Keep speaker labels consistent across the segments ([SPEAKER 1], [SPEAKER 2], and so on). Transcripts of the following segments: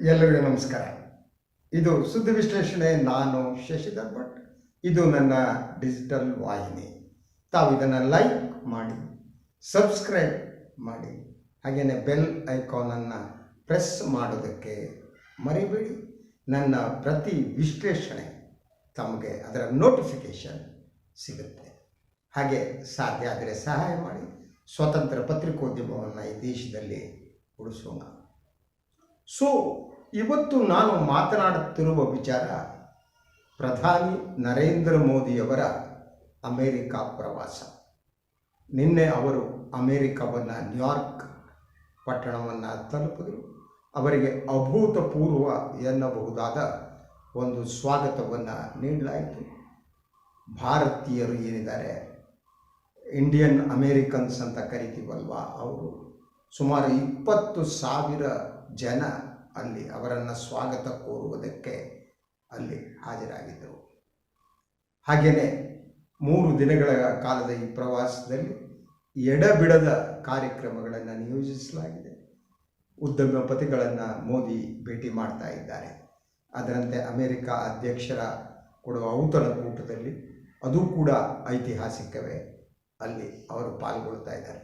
[SPEAKER 1] ಎಲ್ಲರಿಗೂ ನಮಸ್ಕಾರ. ಇದು ಸುದ್ದಿ ವಿಶ್ಲೇಷಣೆ, ನಾನು ಶಶಿಧರ್ ಭಟ್. ಇದು ನನ್ನ ಡಿಜಿಟಲ್ ವಾಹಿನಿ. ತಾವು ಇದನ್ನು ಲೈಕ್ ಮಾಡಿ, ಸಬ್ಸ್ಕ್ರೈಬ್ ಮಾಡಿ ಹಾಗೆಯೇ ಬೆಲ್ ಐಕಾನನ್ನು ಪ್ರೆಸ್ ಮಾಡೋದಕ್ಕೆ ಮರಿಬೇಡಿ. ನನ್ನ ಪ್ರತಿ ವಿಶ್ಲೇಷಣೆ ತಮಗೆ ಅದರ ನೋಟಿಫಿಕೇಷನ್ ಸಿಗುತ್ತೆ. ಹಾಗೆ ಸಾಧ್ಯ ಆದರೆ ಸಹಾಯ ಮಾಡಿ, ಸ್ವತಂತ್ರ ಪತ್ರಿಕೋದ್ಯಮವನ್ನು ಈ ದೇಶದಲ್ಲಿ ಉಳಿಸೋಣ. ಸೊ ಇವತ್ತು ನಾನು ಮಾತನಾಡುತ್ತಿರುವ ವಿಚಾರ ಪ್ರಧಾನಿ ನರೇಂದ್ರ ಮೋದಿಯವರ ಅಮೇರಿಕಾ ಪ್ರವಾಸ. ನಿನ್ನೆ ಅವರು ಅಮೇರಿಕಾವನ್ನು ನ್ಯೂಯಾರ್ಕ್ ಪಟ್ಟಣವನ್ನು ತಲುಪಿದರು. ಅವರಿಗೆ ಅಭೂತಪೂರ್ವ ಎನ್ನಬಹುದಾದ ಒಂದು ಸ್ವಾಗತವನ್ನು ನೀಡಲಾಯಿತು. ಭಾರತೀಯರು ಏನಿದ್ದಾರೆ? ಇಂಡಿಯನ್ ಅಮೇರಿಕನ್ಸ್ ಅಂತ ಕರಿತೀವಲ್ವಾ ಅವರು? ಸುಮಾರು ಇಪ್ಪತ್ತು ಸಾವಿರ ಜನ ಅಲ್ಲಿ ಅವರನ್ನು ಸ್ವಾಗತ ಕೋರುವುದಕ್ಕೆ ಅಲ್ಲಿ ಹಾಜರಾಗಿದ್ದರು. ಹಾಗೆಯೇ ಮೂರು ದಿನಗಳ ಕಾಲದ ಈ ಪ್ರವಾಸದಲ್ಲಿ ಎಡಬಿಡದ ಕಾರ್ಯಕ್ರಮಗಳನ್ನು ನಿಯೋಜಿಸಲಾಗಿದೆ. ಉದ್ಯಮಪತಿಗಳನ್ನು ಮೋದಿ ಭೇಟಿ ಮಾಡ್ತಾ ಇದ್ದಾರೆ. ಅದರಂತೆ ಅಮೆರಿಕ ಅಧ್ಯಕ್ಷರ ಕೊಡುವ ಔತಣಕೂಟದಲ್ಲಿ ಅದು ಕೂಡ ಐತಿಹಾಸಿಕವೇ ಅಲ್ಲಿ ಅವರು ಪಾಲ್ಗೊಳ್ತಾ ಇದ್ದಾರೆ.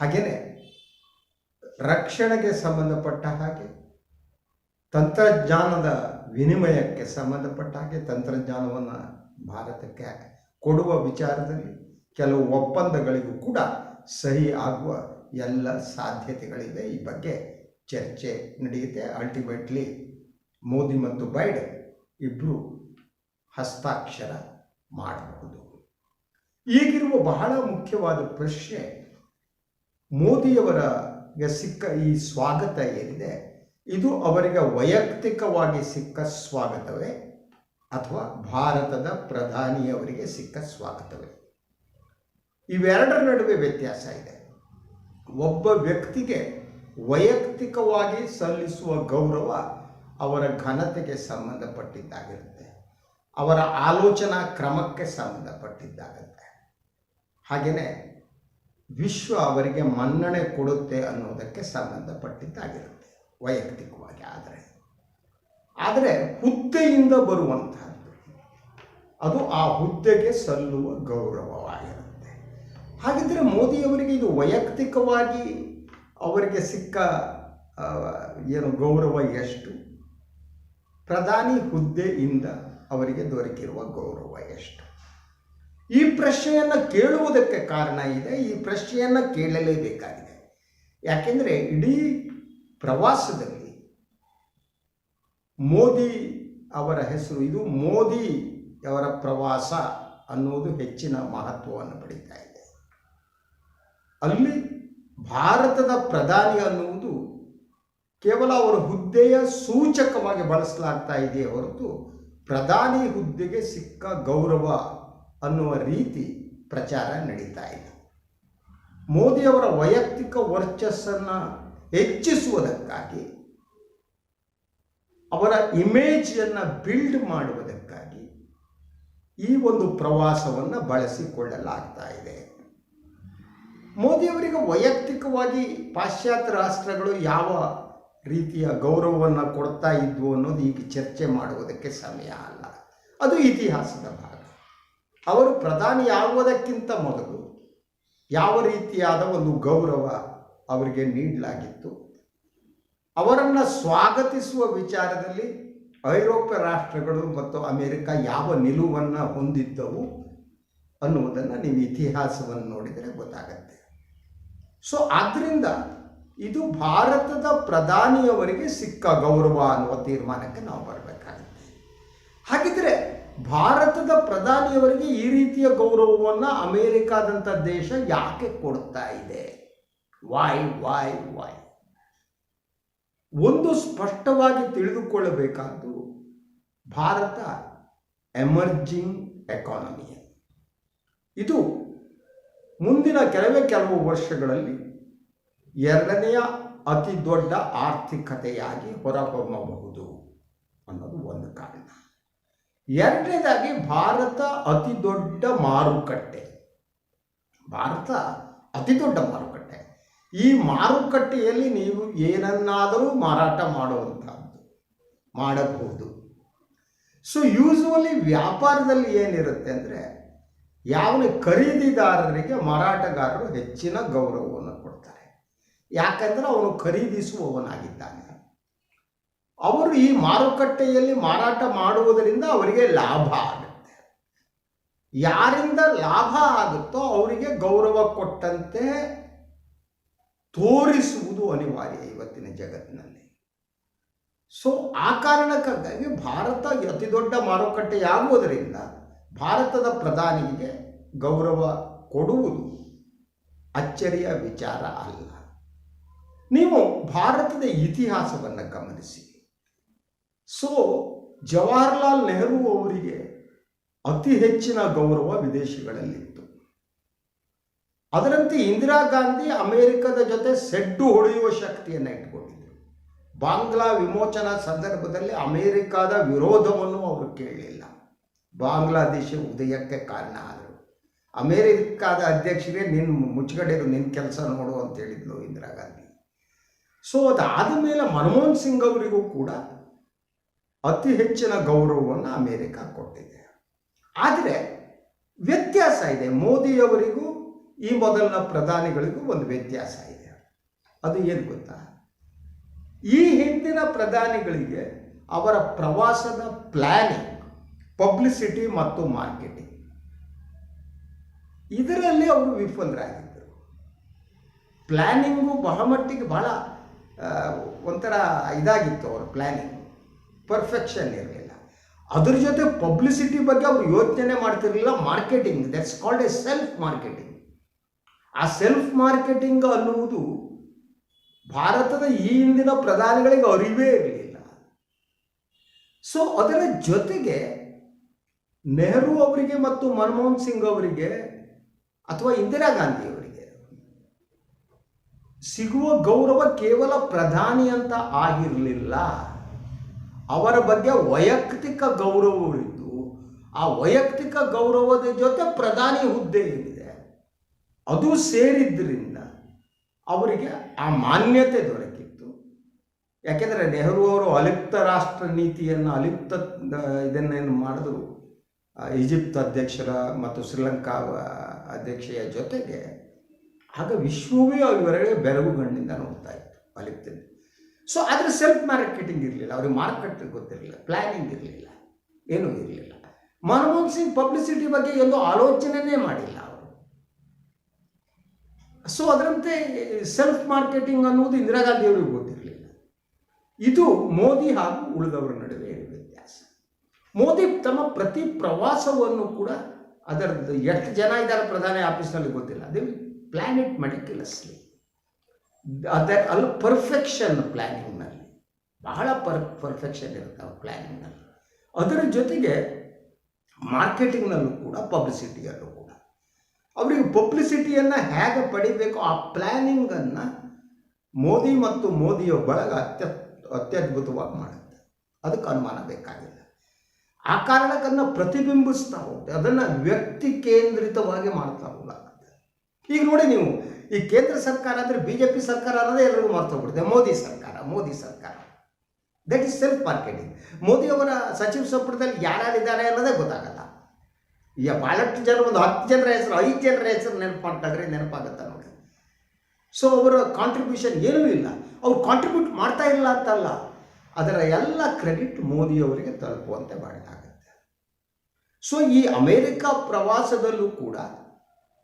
[SPEAKER 1] ಹಾಗೆಯೇ ರಕ್ಷಣೆಗೆ ಸಂಬಂಧಪಟ್ಟ ಹಾಗೆ ತಂತ್ರಜ್ಞಾನದ ವಿನಿಮಯಕ್ಕೆ ಸಂಬಂಧಪಟ್ಟ ಹಾಗೆ ತಂತ್ರಜ್ಞಾನವನ್ನು ಭಾರತಕ್ಕೆ ಕೊಡುವ ವಿಚಾರದಲ್ಲಿ ಕೆಲವು ಒಪ್ಪಂದಗಳಿಗೂ ಕೂಡ ಸಹಿ ಆಗುವ ಎಲ್ಲ ಸಾಧ್ಯತೆಗಳಿವೆ. ಈ ಬಗ್ಗೆ ಚರ್ಚೆ ನಡೆಯುತ್ತೆ. ಅಲ್ಟಿಮೇಟ್ಲಿ ಮೋದಿ ಮತ್ತು ಬೈಡೆನ್ ಇಬ್ಬರು ಹಸ್ತಾಕ್ಷರ ಮಾಡಬಹುದು. ಈಗಿರುವ ಬಹಳ ಮುಖ್ಯವಾದ ಪ್ರಶ್ನೆ ಮೋದಿಯವರ ಸಿಕ್ಕ ಈ ಸ್ವಾಗತ ಏನಿದೆ? ಇದು ಅವರಿಗೆ ವೈಯಕ್ತಿಕವಾಗಿ ಸಿಕ್ಕ ಸ್ವಾಗತವೇ ಅಥವಾ ಭಾರತದ ಪ್ರಧಾನಿಯವರಿಗೆ ಸಿಕ್ಕ ಸ್ವಾಗತವೇ? ಇವೆರಡರ ನಡುವೆ ವ್ಯತ್ಯಾಸ ಇದೆ. ಒಬ್ಬ ವ್ಯಕ್ತಿಗೆ ವೈಯಕ್ತಿಕವಾಗಿ ಸಲ್ಲಿಸುವ ಗೌರವ ಅವರ ಘನತೆಗೆ ಸಂಬಂಧಪಟ್ಟಿದ್ದಾಗಿರುತ್ತೆ. ಅವರ ಆಲೋಚನಾ ಕ್ರಮಕ್ಕೆ ಸಂಬಂಧಪಟ್ಟಿದ್ದಾಗುತ್ತೆ ಹಾಗೆಯೇ ವಿಶ್ವ ಅವರಿಗೆ ಮನ್ನಣೆ ಕೊಡುತ್ತೆ ಅನ್ನೋದಕ್ಕೆ ಸಂಬಂಧಪಟ್ಟಿದ್ದಾಗಿರುತ್ತೆ. ವೈಯಕ್ತಿಕವಾಗಿ ಆದರೆ. ಆದರೆ ಹುದ್ದೆಯಿಂದ ಬರುವಂತಹದ್ದು. ಅದು ಆ ಹುದ್ದೆಗೆ ಸಲ್ಲುವ ಗೌರವವಾಗಿರುತ್ತೆ. ಹಾಗಿದ್ದರೆ ಮೋದಿಯವರಿಗೆ ಇದು ವೈಯಕ್ತಿಕವಾಗಿ ಅವರಿಗೆ ಸಿಕ್ಕ ಏನು ಗೌರವ ಎಷ್ಟು? ಪ್ರಧಾನಿ ಹುದ್ದೆಯಿಂದ ಅವರಿಗೆ ದೊರಕಿರುವ ಗೌರವ ಎಷ್ಟು? ಈ ಪ್ರಶ್ನೆಯನ್ನು ಕೇಳುವುದಕ್ಕೆ ಕಾರಣ ಇದೆ, ಈ ಪ್ರಶ್ನೆಯನ್ನು ಕೇಳಲೇಬೇಕಾಗಿದೆ. ಯಾಕೆಂದರೆ ಇಡೀ ಪ್ರವಾಸದಲ್ಲಿ ಮೋದಿ ಅವರ ಹೆಸರು, ಇದು ಮೋದಿ ಅವರ ಪ್ರವಾಸ ಅನ್ನೋದು ಹೆಚ್ಚಿನ ಮಹತ್ವವನ್ನು ಪಡೀತಾ ಇದೆ. ಅಲ್ಲಿ ಭಾರತದ ಪ್ರಧಾನಿ ಅನ್ನುವುದು ಕೇವಲ ಅವರ ಹುದ್ದೆಯ ಸೂಚಕವಾಗಿ ಬಳಸಲಾಗ್ತಾ ಇದೆಯೇ ಹೊರತು ಪ್ರಧಾನಿ ಹುದ್ದೆಗೆ ಸಿಕ್ಕ ಗೌರವ ಅನ್ನುವ ರೀತಿ ಪ್ರಚಾರ ನಡೀತಾ ಇದೆ. ಮೋದಿಯವರ ವೈಯಕ್ತಿಕ ವರ್ಚಸ್ಸನ್ನು ಹೆಚ್ಚಿಸುವುದಕ್ಕಾಗಿ, ಅವರ ಇಮೇಜನ್ನು ಬಿಲ್ಡ್ ಮಾಡುವುದಕ್ಕಾಗಿ ಈ ಒಂದು ಪ್ರವಾಸವನ್ನು ಬಳಸಿಕೊಳ್ಳಲಾಗ್ತಾ ಇದೆ. ಮೋದಿಯವರಿಗೆ ವೈಯಕ್ತಿಕವಾಗಿ ಪಾಶ್ಚಾತ್ಯ ರಾಷ್ಟ್ರಗಳು ಯಾವ ರೀತಿಯ ಗೌರವವನ್ನು ಕೊಡ್ತಾ ಇದ್ವು ಅನ್ನೋದು ಈಗ ಚರ್ಚೆ ಮಾಡುವುದಕ್ಕೆ ಸಮಯ ಅಲ್ಲ. ಅದು ಇತಿಹಾಸದ ಭಾಗ. ಅವರು ಪ್ರಧಾನಿ ಆಗುವುದಕ್ಕಿಂತ ಮೊದಲು ಯಾವ ರೀತಿಯಾದ ಒಂದು ಗೌರವ ಅವರಿಗೆ ನೀಡಲಾಗಿತ್ತು. ಅವರನ್ನು ಸ್ವಾಗತಿಸುವ ವಿಚಾರದಲ್ಲಿ ಐರೋಪ್ಯ ರಾಷ್ಟ್ರಗಳು ಮತ್ತು ಅಮೇರಿಕ ಯಾವ ನಿಲುವನ್ನು ಹೊಂದಿದ್ದವು ಅನ್ನುವುದನ್ನು ನೀವು ಇತಿಹಾಸವನ್ನು ನೋಡಿದರೆ ಗೊತ್ತಾಗತ್ತೆ. ಸೊ ಆದ್ದರಿಂದ ಇದು ಭಾರತದ ಪ್ರಧಾನಿಯವರಿಗೆ ಸಿಕ್ಕ ಗೌರವ ಅನ್ನುವ ತೀರ್ಮಾನಕ್ಕೆ ನಾವು ಬರಬೇಕಾಗುತ್ತೆ. ಹಾಗಿದ್ರೆ ಭಾರತದ ಪ್ರಧಾನಿಯವರಿಗೆ ಈ ರೀತಿಯ ಗೌರವವನ್ನು ಅಮೇರಿಕಾದಂಥ ದೇಶ ಯಾಕೆ ಕೊಡ್ತಾ ಇದೆ? ವಾಯ್ ವಾಯ್ ವಾಯ್ ಒಂದು ಸ್ಪಷ್ಟವಾಗಿ ತಿಳಿದುಕೊಳ್ಳಬೇಕಾದ್ದು ಭಾರತ ಎಮರ್ಜಿಂಗ್ ಎಕಾನಮಿ ಇದು ಮುಂದಿನ ಕೆಲವೇ ಕೆಲವು ವರ್ಷಗಳಲ್ಲಿ ಎರಡನೆಯ ಅತಿ ದೊಡ್ಡ ಆರ್ಥಿಕತೆಯಾಗಿ ಹೊರಹೊಮ್ಮಬಹುದು ಅನ್ನೋದು ಒಂದು ಕಾರಣ. ಎರಡನೇದಾಗಿ ಭಾರತ ಅತಿ ದೊಡ್ಡ ಮಾರುಕಟ್ಟೆ. ಭಾರತ ಅತಿ ದೊಡ್ಡ ಮಾರುಕಟ್ಟೆ. ಈ ಮಾರುಕಟ್ಟೆಯಲ್ಲಿ ನೀವು ಏನನ್ನಾದರೂ ಮಾರಾಟ ಮಾಡುವಂಥದ್ದು ಮಾಡಬಹುದು. ಸೊ ಯೂಸುವಲಿ ವ್ಯಾಪಾರದಲ್ಲಿ ಏನಿರುತ್ತೆ ಅಂದರೆ ಯಾವನ ಖರೀದಿದಾರರಿಗೆ ಮಾರಾಟಗಾರರು ಹೆಚ್ಚಿನ ಗೌರವವನ್ನು ಕೊಡ್ತಾರೆ. ಯಾಕಂದರೆ ಅವನು ಖರೀದಿಸುವವನಾಗಿದ್ದಾನೆ. ಅವರು ಈ ಮಾರುಕಟ್ಟೆಯಲ್ಲಿ ಮಾರಾಟ ಮಾಡುವುದರಿಂದ ಅವರಿಗೆ ಲಾಭ ಆಗುತ್ತೆ. ಯಾರಿಂದ ಲಾಭ ಆಗುತ್ತೋ ಅವರಿಗೆ ಗೌರವ ಕೊಟ್ಟಂತೆ ತೋರಿಸುವುದು ಅನಿವಾರ್ಯ ಇವತ್ತಿನ ಜಗತ್ತಿನಲ್ಲಿ. ಸೊ ಆ ಕಾರಣಕ್ಕಾಗಿ ಭಾರತ ಅತಿ ದೊಡ್ಡ ಮಾರುಕಟ್ಟೆಯಾಗುವುದರಿಂದ ಭಾರತದ ಪ್ರಧಾನಿಗೆ ಗೌರವ ಕೊಡುವುದು ಅಚ್ಚರಿಯ ವಿಚಾರ ಅಲ್ಲ. ನೀವು ಭಾರತದ ಇತಿಹಾಸವನ್ನು ಗಮನಿಸಿ. ಸೊ ಜವಾಹರ್ಲಾಲ್ ನೆಹರು ಅವರಿಗೆ ಅತಿ ಹೆಚ್ಚಿನ ಗೌರವ ವಿದೇಶಿಗಳಲ್ಲಿತ್ತು. ಅದರಂತೆ ಇಂದಿರಾ ಗಾಂಧಿ ಅಮೆರಿಕದ ಜೊತೆ ಸೆಡ್ಡು ಹೊಡೆಯುವ ಶಕ್ತಿಯನ್ನು ಇಟ್ಕೊಂಡಿದ್ದರು ಬಾಂಗ್ಲಾ ವಿಮೋಚನಾ ಸಂದರ್ಭದಲ್ಲಿ ಅಮೆರಿಕದ ವಿರೋಧವನ್ನು ಅವರು ಕೇಳಲಿಲ್ಲ. ಬಾಂಗ್ಲಾದೇಶ ಉದಯಕ್ಕೆ ಕಾರಣ ಆದರು. ಅಮೇರಿಕಾದ ಅಧ್ಯಕ್ಷರಿಗೆ ನಿನ್ನ ಮುಚ್ಚಗಡೆರು ನಿನ್ನ ಕೆಲಸ ನೋಡು ಅಂತ ಹೇಳಿದ್ಲು ಇಂದಿರಾ ಗಾಂಧಿ. ಸೊ ಅದಾದ ಮೇಲೆ ಮನಮೋಹನ್ ಸಿಂಗ್ ಅವರಿಗೂ ಕೂಡ ಅತಿ ಹೆಚ್ಚಿನ ಗೌರವವನ್ನು ಅಮೇರಿಕ ಕೊಟ್ಟಿದೆ. ಆದರೆ ವ್ಯತ್ಯಾಸ ಇದೆ. ಮೋದಿಯವರಿಗೂ ಈ ಮೊದಲಿನ ಪ್ರಧಾನಿಗಳಿಗೂ ಒಂದು ವ್ಯತ್ಯಾಸ ಇದೆ. ಅದು ಏನು ಗೊತ್ತಾ? ಈ ಹಿಂದಿನ ಪ್ರಧಾನಿಗಳಿಗೆ ಅವರ ಪ್ರವಾಸದ ಪ್ಲಾನಿಂಗ್, ಪಬ್ಲಿಸಿಟಿ ಮತ್ತು ಮಾರ್ಕೆಟಿಂಗ್. ಇದರಲ್ಲಿ ಅವರು ವಿಫಲರಾಗಿದ್ದರು. ಪ್ಲ್ಯಾನಿಂಗು ಬಹಮಟ್ಟಿಗೆ ಬಹಳ ಒಂಥರ ಇದಾಗಿತ್ತು ಅವರ ಪ್ಲ್ಯಾನಿಂಗ್ ಪರ್ಫೆಕ್ಷನ್ ಇರಲಿಲ್ಲ. ಅದ್ರ ಜೊತೆ ಪಬ್ಲಿಸಿಟಿ ಬಗ್ಗೆ ಅವರು ಯೋಚನೆ ಮಾಡ್ತಿರಲಿಲ್ಲ, marketing. That's called a self marketing ಆ ಸೆಲ್ಫ್ ಮಾರ್ಕೆಟಿಂಗ್ ಅನ್ನುವುದು ಭಾರತದ ಈ ಹಿಂದಿನ ಪ್ರಧಾನಿಗಳಿಗೆ ಅರಿವೇ ಇರಲಿಲ್ಲ. ಸೊ ಅದರ ಜೊತೆಗೆ ನೆಹರು ಅವರಿಗೆ ಮತ್ತು ಮನಮೋಹನ್ ಸಿಂಗ್ ಅವರಿಗೆ ಅಥವಾ ಇಂದಿರಾ ಗಾಂಧಿ ಅವರಿಗೆ ಸಿಗುವ ಗೌರವ ಕೇವಲ ಪ್ರಧಾನಿ ಅಂತ ಆಗಿರಲಿಲ್ಲ. ಅವರ ಬಗ್ಗೆ ವೈಯಕ್ತಿಕ ಗೌರವವಿದ್ದು, ಆ ವೈಯಕ್ತಿಕ ಗೌರವದ ಜೊತೆ ಪ್ರಧಾನಿ ಹುದ್ದೆ ಏನಿದೆ ಅದು ಸೇರಿದ್ದರಿಂದ ಅವರಿಗೆ ಆ ಮಾನ್ಯತೆ ದೊರಕಿತ್ತು. ಯಾಕೆಂದರೆ ನೆಹರು ಅವರು ಅಲಿಪ್ತ ರಾಷ್ಟ್ರ ನೀತಿಯನ್ನು ಅಲಿಪ್ತ ಇದನ್ನೇನು ಮಾಡಿದ್ರು. ಈಜಿಪ್ಟ್ ಅಧ್ಯಕ್ಷರ ಮತ್ತು ಶ್ರೀಲಂಕಾ ಅಧ್ಯಕ್ಷೆಯ ಜೊತೆಗೆ ಆಗ ವಿಶ್ವವೇ ಇವರಿಗೆ ಬೆರಗುಗಣ್ಣಿಂದ ನೋಡ್ತಾ ಇತ್ತು ಅಲಿಪ್ತ ಸೊ ಅದರ ಸೆಲ್ಫ್ ಮಾರ್ಕೆಟಿಂಗ್ ಇರಲಿಲ್ಲ. ಅವ್ರಿಗೆ ಮಾರ್ಕೆಟ್ ಗೊತ್ತಿರಲಿಲ್ಲ. ಪ್ಲ್ಯಾನಿಂಗ್ ಇರಲಿಲ್ಲ. ಏನೂ ಇರಲಿಲ್ಲ. ಮನಮೋಹನ್ ಸಿಂಗ್ ಪಬ್ಲಿಸಿಟಿ ಬಗ್ಗೆ ಎಲ್ಲೂ ಆಲೋಚನೆನೇ ಮಾಡಿಲ್ಲ. ಸೊ ಅದರಂತೆ ಸೆಲ್ಫ್ ಮಾರ್ಕೆಟಿಂಗ್ ಅನ್ನುವುದು ಇಂದಿರಾ ಗಾಂಧಿ ಅವರಿಗೆ ಗೊತ್ತಿರಲಿಲ್ಲ. ಇದು ಮೋದಿ ಹಾಗೂ ಉಳಿದವರ ನಡುವೆ ವ್ಯತ್ಯಾಸ? ಮೋದಿ ತಮ್ಮ ಪ್ರತಿ ಪ್ರವಾಸವನ್ನು ಕೂಡ ಅದರದ್ದು ಎಷ್ಟು ಜನ ಇದ್ದಾರೆ ಪ್ರಧಾನಿ ಆಫೀಸ್ನಲ್ಲಿ ಗೊತ್ತಿಲ್ಲ. ಅದೇ ಪ್ಲ್ಯಾನೆಟ್ ಮೆಡಿಕ್ಯುಲಸ್ಲಿ ಅದರ ಅಲ್ಲಿ ಪರ್ಫೆಕ್ಷನ್ ಪ್ಲ್ಯಾನಿಂಗ್ನಲ್ಲಿ ಬಹಳ ಪರ್ ಪರ್ಫೆಕ್ಷನ್ ಇರುತ್ತೆ ಅವ್ರ ಪ್ಲ್ಯಾನಿಂಗ್ನಲ್ಲಿ ಅದರ ಜೊತೆಗೆ ಮಾರ್ಕೆಟಿಂಗ್ನಲ್ಲೂ ಕೂಡ ಪಬ್ಲಿಸಿಟಿಯಲ್ಲೂ ಕೂಡ. ಅವರಿಗೆ ಪಬ್ಲಿಸಿಟಿಯನ್ನು ಹೇಗೆ ಪಡಿಬೇಕು? ಆ ಪ್ಲ್ಯಾನಿಂಗನ್ನು ಮೋದಿ ಮತ್ತು ಮೋದಿಯ ಬಳಗ ಅತ್ಯ ಅತ್ಯದ್ಭುತವಾಗಿ ಮಾಡುತ್ತೆ. ಅದಕ್ಕೆ ಅನುಮಾನ ಬೇಕಾಗಿಲ್ಲ. ಆ ಕಾರಣಕ್ಕನ್ನು ಪ್ರತಿಬಿಂಬಿಸ್ತಾ ಹೋಗುತ್ತೆ. ಅದನ್ನು ವ್ಯಕ್ತಿ ಕೇಂದ್ರಿತವಾಗಿ ಮಾಡ್ತಾ ಹೋಗ್ಲಾಗುತ್ತೆ ಈಗ ನೋಡಿ ನೀವು, ಈ ಕೇಂದ್ರ ಸರ್ಕಾರ ಅಂದರೆ ಬಿ ಜೆ ಪಿ ಸರ್ಕಾರ ಅನ್ನೋದೇ ಎಲ್ಲರಿಗೂ ಮರ್ತೋಗ್ಬಿಡುತ್ತೆ ಮೋದಿ ಸರ್ಕಾರ ಮೋದಿ ಸರ್ಕಾರ. ದಟ್ ಈಸ್ ಸೆಲ್ಫ್ ಮಾರ್ಕೆಟಿಂಗ್ ಮೋದಿಯವರ ಸಚಿವ ಸಂಪುಟದಲ್ಲಿ ಯಾರ್ಯಾರಿದ್ದಾರೆ ಅನ್ನೋದೇ ಗೊತ್ತಾಗಲ್ಲ. ಈಗ ಭಾಳಷ್ಟು ಜನ ಒಂದು ಹತ್ತು ಜನರ ಹೆಸರು, ಐದು ಜನರ ಹೆಸರು ನೆನಪು ಮಾಡ್ಕೊಂಡ್ರೆ ನೆನಪಾಗುತ್ತೆ ನೋಡಿ ಸೊ ಅವರ ಕಾಂಟ್ರಿಬ್ಯೂಷನ್ ಏನೂ ಇಲ್ಲ. ಅವ್ರು ಕಾಂಟ್ರಿಬ್ಯೂಟ್ ಮಾಡ್ತಾ ಇಲ್ಲ ಅಂತಲ್ಲ. ಅದರ ಎಲ್ಲ ಕ್ರೆಡಿಟ್ ಮೋದಿಯವರಿಗೆ ತಲುಪುವಂತೆ ಮಾಡಲಾಗುತ್ತೆ ಸೊ ಈ ಅಮೇರಿಕ ಪ್ರವಾಸದಲ್ಲೂ ಕೂಡ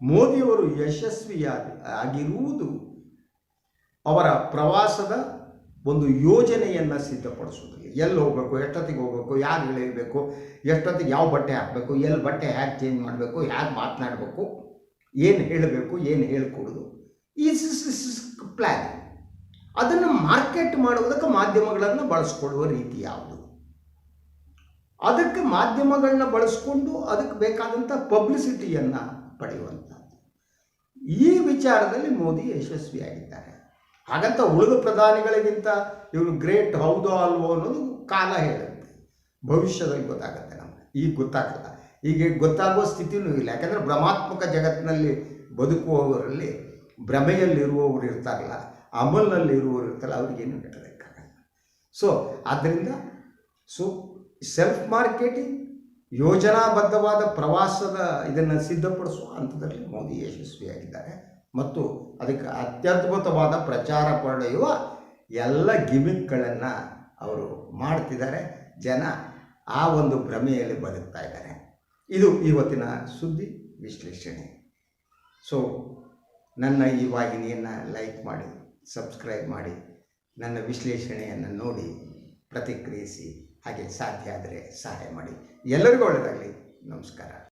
[SPEAKER 1] ಮೋದಿಯವರು ಯಶಸ್ವಿಯಾಗಿ, ಆಗಿರುವುದು ಅವರ ಪ್ರವಾಸದ ಒಂದು ಯೋಜನೆಯನ್ನು ಸಿದ್ಧಪಡಿಸೋದ್ರಲ್ಲಿ ಎಲ್ಲಿ ಹೋಗಬೇಕು, ಎಷ್ಟೊತ್ತಿಗೆ ಹೋಗಬೇಕು, ಯಾರು ಇಳಿಯಬೇಕು ಎಷ್ಟೊತ್ತಿಗೆ ಯಾವ ಬಟ್ಟೆ ಹಾಕಬೇಕು, ಎಲ್ಲಿ ಬಟ್ಟೆ ಹ್ಯಾಕ್ ಚೇಂಜ್ ಮಾಡಬೇಕು, ಯಾರು ಮಾತನಾಡಬೇಕು, ಏನು ಹೇಳಬೇಕು, ಏನು ಹೇಳ್ಕೊಡೋದು. ಈ ಪ್ಲ್ಯಾನ್ ಅದನ್ನು ಮಾರ್ಕೆಟ್ ಮಾಡುವುದಕ್ಕೆ ಮಾಧ್ಯಮಗಳನ್ನು ಬಳಸ್ಕೊಳ್ಳುವ ರೀತಿ ಯಾವುದು. ಅದಕ್ಕೆ ಮಾಧ್ಯಮಗಳನ್ನ ಬಳಸ್ಕೊಂಡು ಅದಕ್ಕೆ ಬೇಕಾದಂಥ ಪಬ್ಲಿಸಿಟಿಯನ್ನು ಪಡೆಯುವಂಥದ್ದು ಈ ವಿಚಾರದಲ್ಲಿ ಮೋದಿ ಯಶಸ್ವಿಯಾಗಿದ್ದಾರೆ. ಹಾಗಂತ ಉಳಿದ ಪ್ರಧಾನಿಗಳಿಗಿಂತ ಇವರು ಗ್ರೇಟ್ ಹೌದೋ ಅಲ್ವೋ ಅನ್ನೋದು ಕಾಲ ಹೇಳುತ್ತೆ. ಭವಿಷ್ಯದಲ್ಲಿ ಗೊತ್ತಾಗುತ್ತೆ ನಮಗೆ. ಈಗ ಗೊತ್ತಾಗಲ್ಲ. ಈಗ ಗೊತ್ತಾಗುವ ಸ್ಥಿತಿಯೂ ಇಲ್ಲ. ಯಾಕಂದರೆ ಭ್ರಮಾತ್ಮಕ ಜಗತ್ತಿನಲ್ಲಿ ಬದುಕುವವರಲ್ಲಿ ಭ್ರಮೆಯಲ್ಲಿರುವವರು ಇರ್ತಾರಲ್ಲ ಅಮಲ್ನಲ್ಲಿ ಇರುವವರು ಇರ್ತಾರಲ್ಲ ಅವ್ರಿಗೇನು ಹೇಳಬೇಕಾಗಲ್ಲ ಸೊ ಆದ್ದರಿಂದ ಸೊ ಸೆಲ್ಫ್ ಮಾರ್ಕೆಟಿಂಗ್ ಯೋಜನಾಬದ್ಧವಾದ ಪ್ರವಾಸದ ಇದನ್ನು ಸಿದ್ಧಪಡಿಸುವ ಹಂತದಲ್ಲಿ ಮೋದಿ ಯಶಸ್ವಿಯಾಗಿದ್ದಾರೆ. ಮತ್ತು ಅದಕ್ಕೆ ಅತ್ಯದ್ಭುತವಾದ ಪ್ರಚಾರ ಪಡೆಯುವ ಎಲ್ಲ ಗಿಮಿಕ್ಗಳನ್ನು ಅವರು ಮಾಡ್ತಿದ್ದಾರೆ. ಜನ ಆ ಒಂದು ಭ್ರಮೆಯಲ್ಲಿ ಬದುಕ್ತಾ ಇದ್ದಾರೆ. ಇದು ಇವತ್ತಿನ ಸುದ್ದಿ ವಿಶ್ಲೇಷಣೆ. ಸೊ ನನ್ನ ಈ ವಾಹಿನಿಯನ್ನು ಲೈಕ್ ಮಾಡಿ, ಸಬ್ಸ್ಕ್ರೈಬ್ ಮಾಡಿ, ನನ್ನ ವಿಶ್ಲೇಷಣೆಯನ್ನು ನೋಡಿ, ಪ್ರತಿಕ್ರಿಯಿಸಿ, ಹಾಗೆ ಸಾಧ್ಯ ಆದರೆ ಸಹಾಯ ಮಾಡಿ. ಎಲ್ಲರಿಗೂ ಒಳ್ಳೆಯದಾಗಲಿ ನಮಸ್ಕಾರ.